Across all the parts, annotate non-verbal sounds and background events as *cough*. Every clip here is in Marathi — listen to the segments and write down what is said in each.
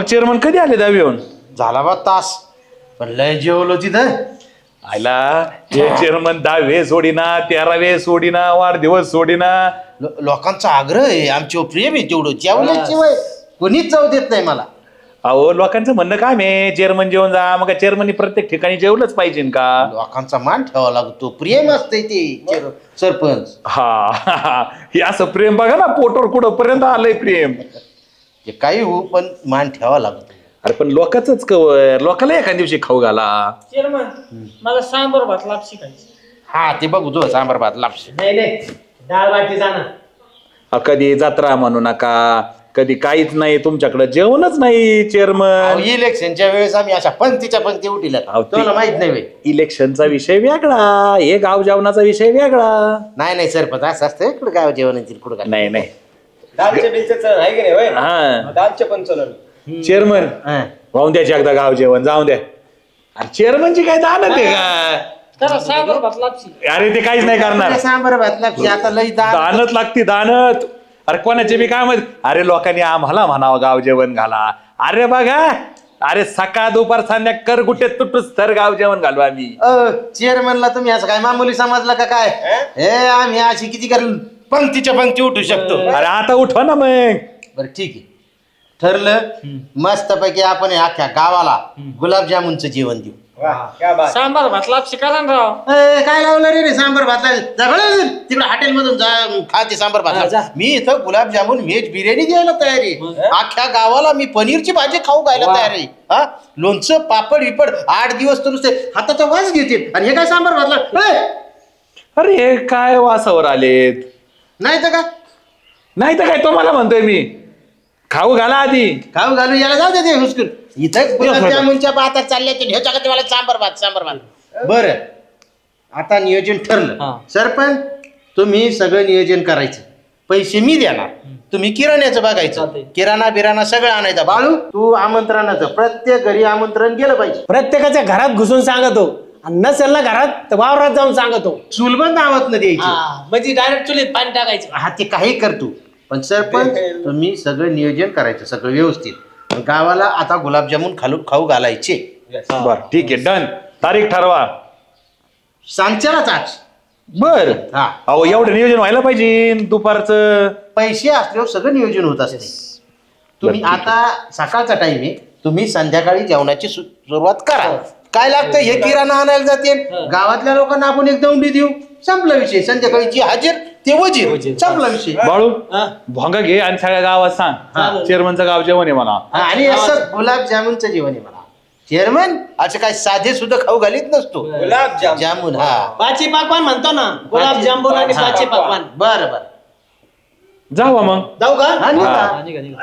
मग चेअरमन कधी आले दहावी येऊन झाला बा तास. पण लय जेवलो तिथं. आयला हे चेअरमन दहावे सोडीना तेरावे सोडीना वाढदिवस सोडीना. लो- लोकांचा आग्रह आहे आमच्यावर प्रेम आहे तेवढं. जेवल्याशिवाय कोणीच जाऊ देत नाही मला. अहो लोकांचं म्हणणं काय आहे चेअरमन जेवण जा. मग चेअरमननी प्रत्येक ठिकाणी जेवलंच पाहिजे का? लोकांचा मान ठेवावा लागतो. प्रेम असतंय ते सरपंच. हा हे असं प्रेम बघा ना पोटवर कुठं पर्यंत आलंय प्रेम. जे काही हो पण मान ठेवावा लागतो. अरे पण लोकांच कवर लोकांना एखाद्या दिवशी खाऊ घाला. चेअरमन मला सांबर भात लापशी खायची हा ते बघू तो सांबार भात लापशी नाही नाही डाळ बाटी जाणार अ, कधी जत्रा म्हणू नका कधी काहीच नाही तुमच्याकडे जेवणच नाही चेअरमन. इलेक्शनच्या वेळेस आम्ही अशा पंक्तीच्या पंक्ती उठिल्या अहो, ते- तुला माहीत नाही बे. इलेक्शनचा विषय वेगळा हे गाव जेवणाचा विषय वेगळा. नाही नाही सरपंच असं असतं इकडं गाव जेवण येतील कुठं काय नाही नाही. दालच्या बिलचं चलन आहे की नाही होय? हा. दालचे पण चलन. चेअरमन हा. वाहून द्यायचे एकदा गाव जेवण जाऊन द्या. अरे चेअरमनची काय दानत आहे का भात लापशी अरे ते काहीच नाही करणार. सांबार भात आता लई दान दानत लागती दानत. अरे कोणाचे बी काय माहीत अरे लोकांनी आम्हाला म्हणावं गाव जेवण घाला. अरे बघा अरे सकाळ दुपार संध्या कर कुठे तुटूस तर गाव जेवण घालू आम्ही. चेअरमनला तुम्ही असं काय मामुली समजला का काय? हे? आम्ही अशी किती कर पंक्तीच्या पंक्ती उठू शकतो. अरे आता उठवा ना मग. बरं ठीक आहे. ठरलं मस्तपैकी आपण हे अख्ख्या गावाला गुलाबजामुनचं जेवण देऊ. वा क्या बात. सांबर भात लापशी करा ना राव. ए, काय लावलं रे रे सांबर भात लावलं तिकडे हॉटेल मधून जा. खा ते सांबर भात हा, जा. लाव. मी इथं गुलाबजामुन व्हेज बिर्याणी द्यायला तयार आहे. अख्ख्या गावाला मी पनीरची भाजी खाऊ घायला वा. तयार आहे. हा? लोणचं पापड विपड आठ दिवस तर नुसते हाताचा वास घेतील. आणि हे काय सांबर भातला अरे हे काय वासावर आलेत? नाही तर का नाही तर काय तुम्हाला म्हणतोय मी? खाऊ घाला आधी. खाऊ घालू याला जाऊ दे ते हुसकून. इथं गुलाबजामुनच्या भातात चालले ते ह्याच्या का मला सांबर भात सांबर भात बरं. आता नियोजन. ठरलं. सरपंच तुम्ही सगळं नियोजन करायचं. पैसे मी देणार. तुम्ही किराण्याचं बघायचं. किराणा बिराणा सगळं आणायचं. बाळू तू आमंत्रणाचं प्रत्येक घरी आमंत्रण गेलं पाहिजे. प्रत्येकाच्या घरात घुसून सांगतो. आणि नसेल ना घरात तर वावरात जाऊन सांगतो. चुलबंद आवाज न द्यायची. हा, म्हणजे डायरेक्ट चुलीत पाणी टाकायचं. हा ते काही करतो पण सरपंच तुम्ही सगळं नियोजन करायचं सगळं व्यवस्थित. गावाला आता गुलाबजामुन खालू खाऊ घालायचे. बर ठीक आहे. डन तारीख ठरवा. सांच्यालाच आज बर. हा. अहो एवढं नियोजन व्हायला पाहिजे दुपारचं. पैसे असल्यावर सगळं नियोजन होत असते. तुम्ही आता सकाळचा टाइम आहे. तुम्ही संध्याकाळी जेवणाची सु- सुरुवात करा. काय लागतं? हे किराणा आणायला जाते गावातल्या लोकांना आपण एक दौंडी देऊ. संपला विषय. संध्याकाळी जी हजेर ते वजीर. संपला विषय. बाळू हा. भोंगा घे आणि सगळ्या गावात सांग. चेअरमनचं गाव जेवण आहे म्हणा. हा, आणि असं गुलाबजामुनचं जेवण आहे मला चेअरमन असं काय साधे सुद्धा खाऊ घालीत नसतो. गुलाबजाम जामुन हा. पाची पाकवान म्हणतो ना. गुलाब जांबून आणि. पाची पाकवान. बरं बरं. जावा मग. जाऊ का? हा, निघा. हा, निघा, निघा.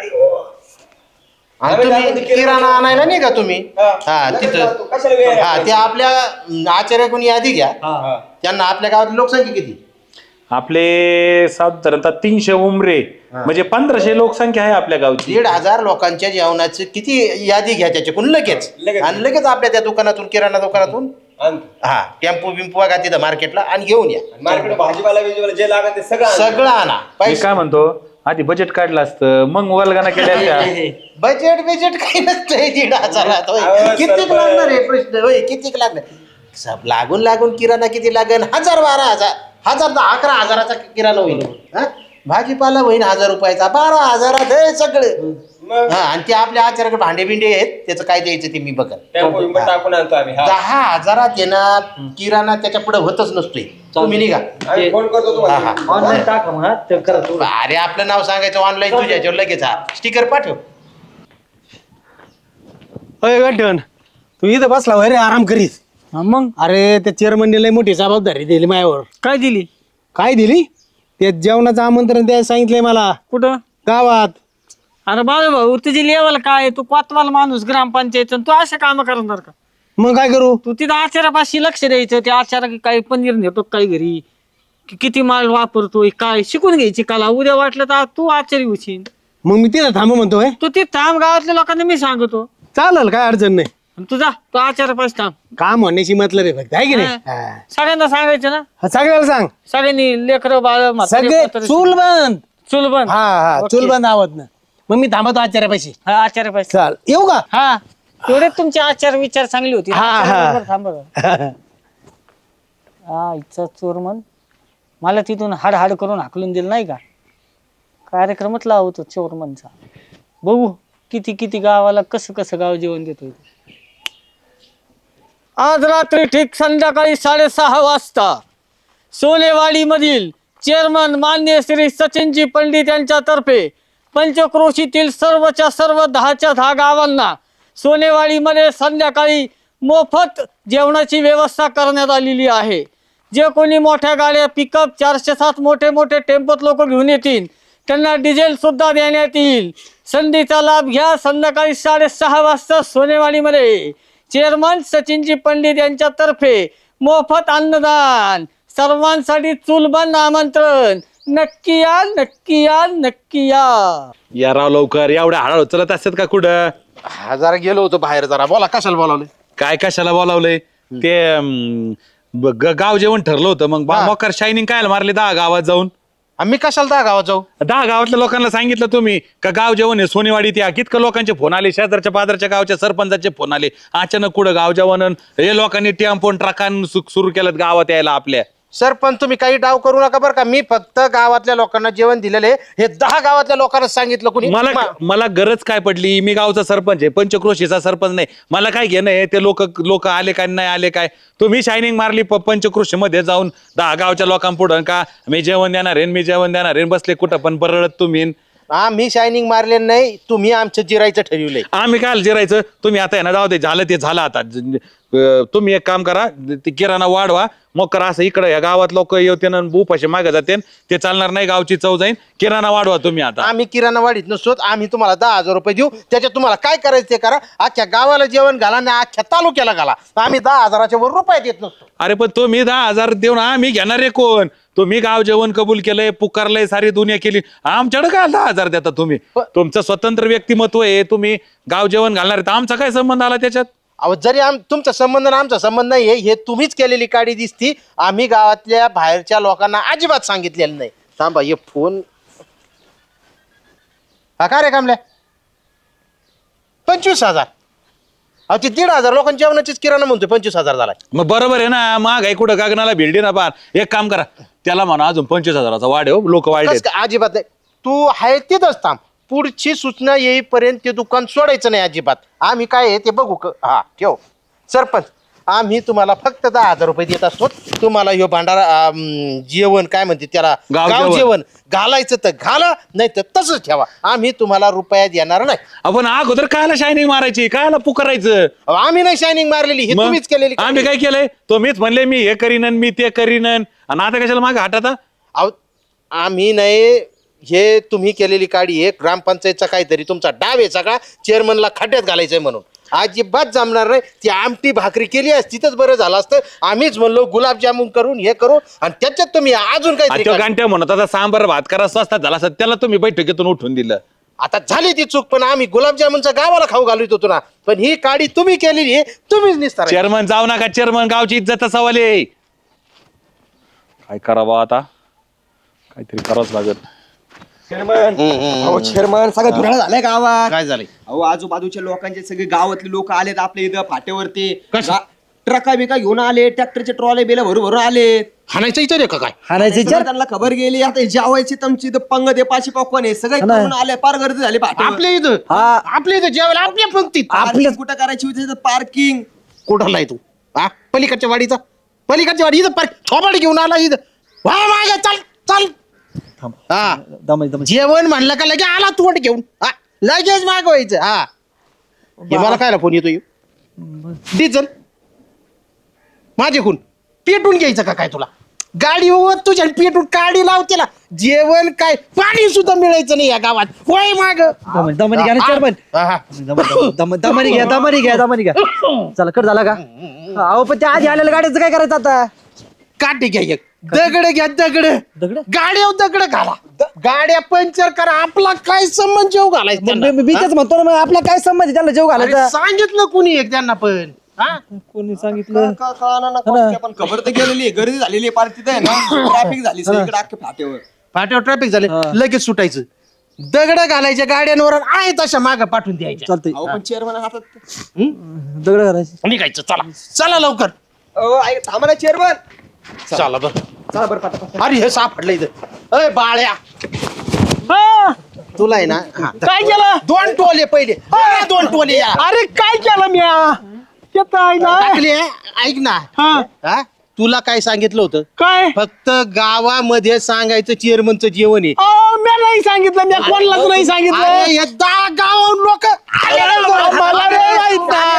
आणि तुम्ही किराणा आणायला नाही का तुम्ही. हा. कशाला तिथं. हा ते? आपल्या आचार्याकडून यादी घ्या. हा. त्यांना आपल्या गावात लोकसंख्या किती? आपले साधारणतः तीनशे उमरे म्हणजे पंधराशे लोकसंख्या आहे आपल्या गावची. दीड हजार लोकांच्या जेवणाचं किती यादी घ्या त्याच्याकडून? लगेच. आणि लगेच आपल्या त्या दुकानातून किराणा दुकानातून? हा टेम्पो बिम्पो का तिथं मार्केटला आणि घेऊन या. मार्केट भाजीपाला बिजीपाला जे लागत ते सगळं. सगळं आणा. मी काय म्हणतो? आधी बजेट काढलं असतं मग वल्गना केल्या असत्या. बजेट बिजेट काही नसतंय दीड हजारात होय. अहो, कितीक सरपंच. लागणार आहे प्रश्न होय कितीक लागणार सब लागून लागून किराणा किती लागेल हजार बारा हजार हजार दहा अकरा हजाराचा किराणा होईल हा? भाजीपाला होईल हजार रुपयाचा बारा हजारात हे सगळं. मग? हा आणि ते आपल्या आचार्याकडे भांडे बिंडे आहेत त्याचं काय द्यायचं ते मी बघत टेम्पो बिम्पो टाकून आणतो आम्ही हा. दहा हजारात येणार किराणा त्याच्या पुढे होतच नसतोय. तुम्ही निघा. आम्ही फोन करतो हा, तुम्हाला. हा. ऑनलाईन टाका मग हा, ते करा थोडं. अरे आपलं नाव सांगायचं ऑनलाईन तुझ्या याच्यावर लगेच हा. स्टिकर पाठव. अय गंठन तू इथं बसला होय रे आराम करीत. हा, मग? अरे त्या चेअरमनने लय मोठी जबाबदारी दिली माझ्यावर. काय दिली? काय दिली? ते जेवणाचं आमंत्रण द्यायला सांगितलंय मला. कुठं? गावात. अरे बाळू भाऊ तुझी लेवल काय तू कोतवाल माणूस ग्रामपंचायत तू असे काम करणार का? मग काय करू? तू तिथं आचारापाशी लक्ष द्यायचं ते आचारा काही पनीर नेतो काही घरी? कि- किती माल वापरतोय काय? शिकून घ्यायची कला. उद्या वाटलं तर तू आचारी होशील. मग मी तिथं थांब म्हणतोय. तू ते थांब गावातल्या लोकांना मी सांगतो. चालेल काय अडचण नाही. आणि तू जा तू आचारापाशी थांब. काम होण्याची मतलब आहे फक्त आहे की नाही? हा. सगळ्यांना सांगायचं ना? हा, सगळ्याला सांग. सगळ्यांनी लेकर बाळ सगळे म्हातारे- चूल बंद चूल बंद हा हा ओके. चूल बंद आवत ना मग मी थांबतो आचार्य पैसे हा आचार्य पाहिजे चाल येऊ का? हा. तेवढे तुमचे आचार विचार चांगली होती. हा, हा. थांबा हा. इच्छा चोर मन मला तिथून हाड हाड करून हाकलून दिलं नाही का? कार्यक्रमच लावतो चोरमनचा बघू किती किती गावाला कसं कसं गाव जेवण देतोय ते. आज रात्री ठीक संध्याकाळी साडेसहा वाजता सोनेवाडीमधील चेअरमन मान्य श्री सचिनजी पंडित यांच्यातर्फे पंचक्रोशीतील सर्वच्या सर्व दहाच्या दहा गावांना सोनेवाडीमध्ये संध्याकाळी मोफत जेवणाची व्यवस्था करण्यात आलेली आहे. जे कोणी मोठ्या गाड्या पिकअप चारशे सात मोठे मोठे टेम्पोत लोक घेऊन येतील त्यांना डिझेलसुद्धा देण्यात येईल. संधीचा लाभ घ्या. संध्याकाळी साडेसहा वाजता सोनेवाडीमध्ये. चेअरमन सचिनजी पंडित यांच्यातर्फे मोफत अन्नदान. सर्वांसाठी चुलबंद आमंत्रण. नक्की या नक्की या नक्की या. या राव लवकर. एवढ्या हळू चलत असतात का कुठं? हा जरा गेलो होतो बाहेर जरा. बोला कशाला बोलावले काय कशाला बोलावलंय? ते अं, ब- ग- गाव जेवण ठरलं होतं. मग बा- हा. मोकर शायनिंग काय मारले दहा गावात जाऊन? आम्ही कशाला दहा गावात जाऊ? दहा गावातल्या लोकांना सांगितलं तुम्ही का गाव जेवण आहे सोनेवाडी त्या कितकं लोकांचे फोन आले शेजारच्या पादरच्या गावच्या सरपंचाचे फोन आले. अचानक कुठं गाव जेवण हे लोकांनी टेम्पोन ट्रकान सुरू केलं गावात यायला आपल्या. सर पण तुम्ही काही डाव करू नका बरं का. मी फक्त गावातल्या लोकांना जेवण दिलेले हे दहा गावातल्या लोकांना सांगितलं कुणी? मला मला गरज काय पडली? मी गावचा सरपंच आहे. पंचक्रोशीचा सरपंच नाही. मला काय घेणं आहे? ते लोक लोक आले काय नाही आले काय? तुम्ही शायनिंग मारली प- पंचक्रोशीमध्ये जाऊन दहा गावच्या लोकांपुढं का? मी जेवण देणार आहे मी जेवण देणार आहे बसले कुठं? पण बरळत तुम्ही आम्ही शायनिंग मारले नाही तुम्ही आमचं जिरायचं ठरवलंय. आम्ही काय जिरायचं तुम्ही आता आहे ना जाऊ दे झालं ते झालं आता. ज- ज- अं, तुम्ही एक काम करा ते किराणा वाढवा मग करा असं इकडे या गावात लोक येते ना उपाशी मागे जाते ते चालणार नाही गावची चव जाईन किराणा वाढवा तुम्ही आता. आम्ही किराणा वाढीत नसतो आम्ही तुम्हाला दहा हजार रुपये देऊ त्याच्यात तुम्हाला काय करायचं ते करा अख्ख्या गावाला जेवण घाला आणि अख्ख्या तालुक्याला घाला. आम्ही दहा हजाराच्या वर रुपये देत नसतो. अरे पण तुम्ही दहा हजार देऊन आम्ही घेणार आहे कोण? तुम्ही गाव जेवण कबूल केलंय पुकारलंय सारी दुनिया केली. आमच्याकडे काय दहा हजार देता तुम्ही? तुमचं स्वतंत्र व्यक्तिमत्व आहे तुम्ही गाव जेवण घालणार आहे तर आमचा काय संबंध आला त्याच्यात? अहो जरी आम तुमचा संबंध आणि आमचा संबंध नाही हे तुम्हीच केलेली काडी दिसती. आम्ही गावातल्या बाहेरच्या लोकांना अजिबात सांगितलेलं नाही. थांबा हे फोन हा का रे कामल्या पंचवीस हजार. अहो ते दीड हजार लोकांच्या जेवणाचीच किराणा म्हणतोय पंचवीस हजार झालाय. मग बरोबर आहे ना आहे कुठं गगनाला भिडली ना पार एक काम करा त्याला म्हणा अजून पंचवीस हजाराचा वाढ हो लोक वाढले? अजिबात नाही. तू आहे तिथंच थांब. पुढची सूचना येईपर्यंत ते दुकान सोडायचं नाही अजिबात. आम्ही काय आहे ते बघू क- हा ठेव. सरपंच आम्ही तुम्हाला फक्त दहा हजार रुपये देत असतो. तुम्हाला ह्यो भांडारा अं, जेवण काय म्हणते त्याला? गाव गाव जेवण. घालायचं तर घाला नाही तर तसंच ठेवा. आम्ही तुम्हाला रुपयात येणार नाही. आपण अगोदर कायला शायनिंग मारायची? कायला पुकारायचं? अहो, आम्ही नाही शायनिंग मारलेली ही मग? तुम्हीच केलेली आम्ही काय केलंय? तुम्हीच म्हणले मी हे करीन मी ते करीन आणि आता कशाला मागे हाटाता? अहो, आम्ही नाही हे तुम्ही केलेली काडी आहे ग्रामपंचायतचा काहीतरी तुमचा डाव आहे सगळा. चेअरमनला खड्ड्यात घालायचंय म्हणून. अजिबात जमणार नाही. ती आमटी भाकरी केली असती तर बरं झालं असतं. आम्हीच म्हणलो गुलाबजामुन करून हे करू आणि त्याच्यात तुम्ही अजून तो करा. गांठ्या म्हणत आता सांबार भात करा स्वस्तात झाला असता त्याला तुम्ही बैठकीतून उठून दिलं. आता झाली ती चूक पण आम्ही गुलाबजामुनचा गावाला खाऊ घालत होतो ना पण ही काडी तुम्ही केलेली आहे तुम्हीच निसतार चेअरमन जाऊ नका चेअरमन गावची इज्जत सवाल. आहे काय करावं आता? काहीतरी करावंच लागत चेअरमन. अहो चेअरमन सगळं धुराळ झालंय गावात. काय झालंय? अहो आजूबाजूच्या लोकांचे सगळे गावातले लोक आलेत आपल्या इथं फाट्यावरती. ट्रका बिका घेऊन आले ट्रॅक्टरचे ट्रॉले बेला भरून भरून आले. हाणायचं इथं रे का काय? सगळं त्यांना खबर गेली आता जेवायची तुमची इथं पंग दे पाची पॉपकॉर्न आहे सगळे करून आले फार गर्दी झाली फाट्यावर. आपल्या इथं? आपल्या इथं जेवायला आपल्या पंक्तीत आपल्या कुठं करायची होती पार्किंग कुठला तू? हा? पलीकडच्या वाडीचा? पलीकडच्या वाडी इथं पार थोबाडी घेऊन आला इथं. वा मागे चल चल. हा. जेवण म्हणलं का लगे आला तू वाट घेऊन. हा लगेच मागवायचं. हा. हे मला कायला फोन येतो? डिझेल माझे खून पेटून घ्यायचं का काय तुला? गाडी होत तुझ्या आणि पेटून गाडी लावते ना जेवण काय? पाणी सुद्धा मिळायचं नाही या गावात. होय माग. दमनी घ्या ना चेअरमन. हा दमनी घ्या दमनी घ्या दमनी घ्या चला कट झाला का? अहो पण त्या आधी आलेल्या गाड्याचं काय करायचं आता? काटे घ्या एक. दगड घ्या दगड. दगड? गाड्या दगड घाला. गाड्या पंक्चर करा. आपला काय संबंध जेव घालायचं त्यांना? मी तेच म्हणतो ना मग आपला काय संबंध आहे त्याला जेव अरे घालायचा? सांगितलं कुणी एक त्यांना पण हा? कोणी सांगितलं? पण खबर तर गेलेली आहे. गर्दी झालेली आहे पार तिथं आहे ना. ट्रॅफिक झाली सगळीकडे फाट्यावर. फाट्यावर ट्रॅफिक झाले लगेच सुटायचं. दगड घालायच्या गाड्यांवर आहे तशा माग पाठवून द्यायच्या. चालतंय. अहो पण चेअरमन हातात दगड करायची निघायचं चला. चला लवकर. अहो, ऐक, थांबा ना चेअरमन चला बरं. चला बरं अरे हे सापडलं इथं. अय बाळ्या. तुला आहे ना हा, काय केलं? दोन टोले पहिले. अरे, दोन टोले या. अरे काय केलं टाकले ऐक ना. हा. तुला काय सांगितलं होतं? काय? फक्त गावामध्ये सांगायचं चेअरमनचं जेवण आहे. अहो मी नाही सांगितलं मी कोणालाच नाही सांगितलं. अरे, हे दहा गावाहून लोक मला नाही माहीत. नाही.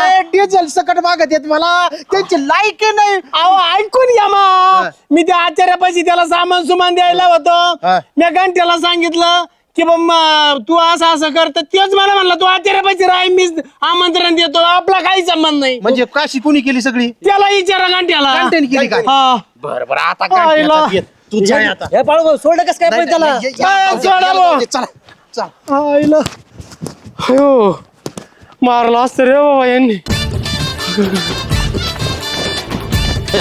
मागत येत मला. त्यांची लाईक नाही. अहो ऐकून घ्या मग. मी त्या आचार्यापाशी त्याला सामान सुमान द्यायला होतो. मी घंट्याला सांगितलं की बाबा तू असं असं कर. तर तेच मला म्हणलं तू आचार्यापाशी राह मी आमंत्रण देतो. आपला काही संबंध नाही. म्हणजे काशी कुणी केली सगळी? त्याला विचारा घंट्याला घंट्याने केली काय? हा. बरं बरं आता आईला. घंट्याचा येत. तू आता. हे बाळू सोडलं कस काय पण त्याला? नाही, ये- या- ए, या- सोडा या- भाऊ. चला चला. आईला अयो मारला असतं रे बाबा यांनी. हे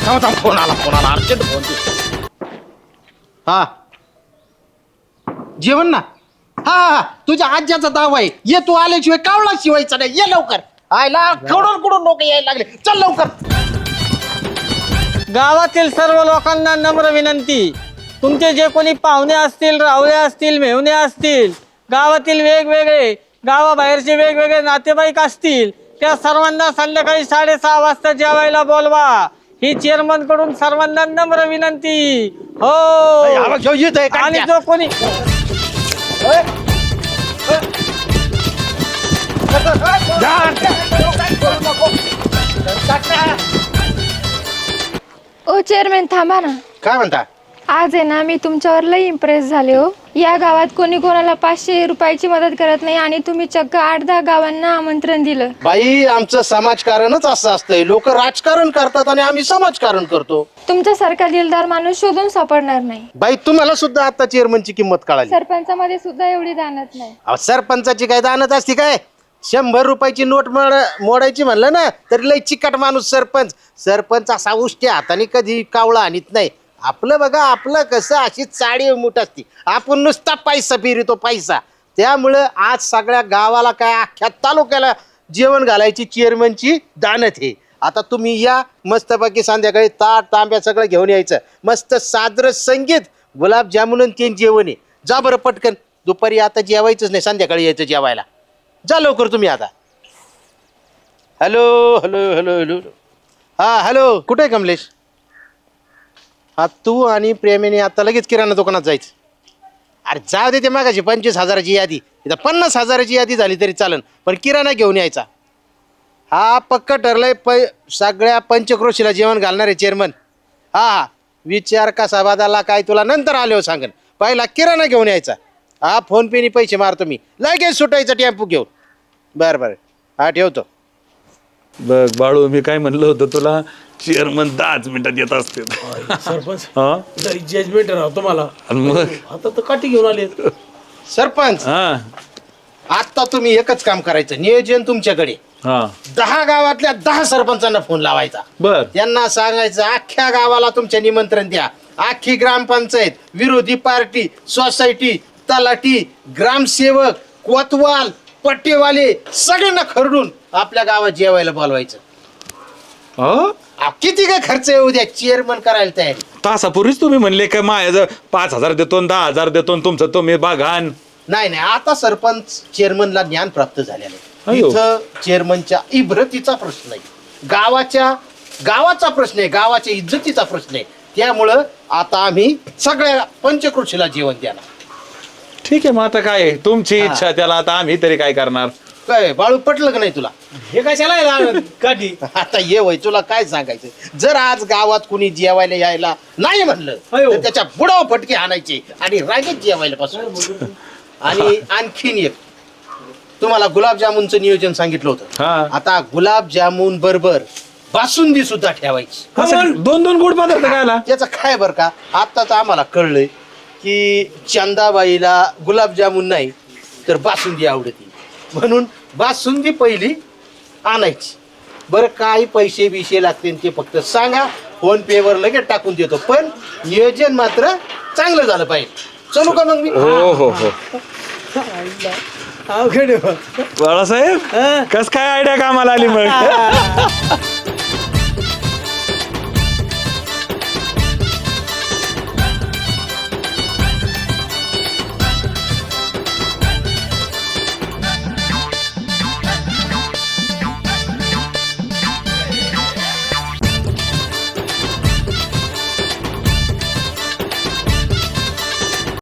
थांब थांब फोन आला फोन आला अर्जंट फोन हा. जेवण ना? हा हा तुझ्या आज्याचा दावा आहे. ये तू आल्याशिवाय कावळा शिवायचा नाही. ये लवकर. आयला कडून कडून लोक यायला लागले. चल लवकर. गावातील सर्व लोकांना नम्र विनंती. तुमचे जे कोणी पाहुणे असतील राहुले असतील मेहुणे असतील गावातील वेगवेगळे गावाबाहेरचे वेगवेगळे नातेवाईक असतील त्या सर्वांना संध्याकाळी साडेसहा वाजता जेवायला बोलवा. ही चेअरमनकडून सर्वांना नम्र विनंती. हो. घेऊ येत आहे आणि. जो कोणी ओ चेअरमॅन थांबा ना. काय म्हणता? आज आहे ना मी तुमच्यावर लई इम्प्रेस झाले हो. या गावात कोणी कोणाला पाचशे रुपयाची मदत करत नाही आणि तुम्ही चक्क आठ दहा गावांना आमंत्रण दिलं. बाई आमचं समाजकारणच असं असतंय. लोक राजकारण करतात आणि आम्ही समाजकारण करतो. तुमच्यासारखा दिलदार माणूस शोधून सापडणार नाही. बाई तुम्हाला सुद्धा आता चेअरमनची किंमत कळाली. सरपंचामध्ये सुद्धा एवढी दानत नाही. अहो, सरपंचाची काय दानत असती काय? शंभर रुपयाची नोट मोड मोडायची म्हणलं ना तरी लय चिकट माणूस सरपंच. सरपंच असा उष्ट्या हाताने कधी कावळा आणत नाही. आपलं बघा आपलं कसं अशी चाळी मुठ असती. आपण नुसता पैसा फिरतो पैसा. त्यामुळं आज सगळ्या गावाला काय अख्ख्या तालुक्याला जेवण घालायची चेअरमनची दानत हे. आता तुम्ही या मस्तपैकी संध्याकाळी ताट तांब्या सगळं घेऊन यायचं. मस्त सादर संगीत गुलाबजामुन ते जेवण. आहे जा बरं पटकन. दुपारी आता जेवायचंच नाही संध्याकाळी यायचं जेवायला. जा लवकर तुम्ही आता. Hello hello hello hello. हा हॅलो. कुठे आहे कमलेश? हा तू आणि प्रेमीने आता लगेच किराणा दुकानात जायचं. अरे जाऊ दे ते मागाशी पंचवीस हजाराची यादी. इथं पन्नास हजाराची यादी झाली तरी चालन पण किराणा घेऊन यायचा. हा पक्क ठरलंय प सगळ्या पंचक्रोशीला जेवण घालणारे चेअरमन हा हा. विचार कसा बदलला काय तुला नंतर आल्यावर सांगन. पहिला किराणा घेऊन यायचा. हा फोनपेने पैसे मारतो मी. लगेच सुटायचा टेम्पू घेऊन. बरं बरं. हा ठेवतो. बघ बाळू मी काय म्हणलं होतं तुला? चेअरमन दहाच मिनिटात येत असते. सरपंच हा? जजमेंट राव तुम्हाला. आणि मग? आता तर काठी घेऊन आले सरपंच हा. आता तुम्ही एकच काम करायचं नियोजन तुमच्याकडे. हा. दहा गावातल्या दहा सरपंचांना फोन लावायचा. बर. त्यांना सांगायचं अख्ख्या गावाला तुमच्या निमंत्रण द्या. अख्खी ग्रामपंचायत विरोधी पार्टी सोसायटी तलाठी ग्रामसेवक कोतवाल पट्टेवाले सगळ्यांना खरडून आपल्या गावात जेवायला बोलवायचं. हो? किती काय खर्च येऊ द्या चेअरमन करायला तयारी. तासापूर्वीच तुम्ही म्हणले का माझ्या पाच हजार देतो दहा हजार देतो तुमचं तुम्ही बागान नाही नाही आता सरपंच चेअरमनला ज्ञान प्राप्त झालेलं आहे. अयो. इथं चेअरमनच्या इब्रतीचा प्रश्न आहे. गावाच्या गावाचा प्रश्न आहे गावाच्या इज्जतीचा प्रश्न आहे. त्यामुळं आता आम्ही सगळ्या पंचकृषीला जेवण द्याला ठीक आहे मग आता काय आहे? तुमची इच्छा त्याला आता आम्ही तरी काय करणार? काय बाळू पटलं का नाही तुला? हे कशाला लावलं? काठी? आता ये वय तुला काय सांगायचं? जर आज गावात कुणी जेवायला यायला नाही म्हणलं अयो. तर त्याच्या बुडाव फटके आणायचे आणि रागेत जेवायला पासून आणि आणखीन एक तुम्हाला गुलाबजामुनचं नियोजन सांगितलं होतं. हा. आता गुलाबजामुन बरोबर बासुंदी सुद्धा ठेवायची. असं दोन दोन गोड पदार्थ खायला. याचं काय बरं का? आत्ताच आम्हाला कळलंय की चंदाबाईला गुलाबजामुन नाही तर बासुंदी आवडती. म्हणून बासुंदी पहिली आणायची. बरं काय पैसे बिशे लागतील ते फक्त सांगा. फोन पे वर लगेच टाकून देतो. पण नियोजन मात्र चांगलं झालं पाहिजे. चलू का मग मी? हो हो हो. अवघड आहे बा. बाळासाहेब कस काय आयडिया कामाला आली मग? *laughs*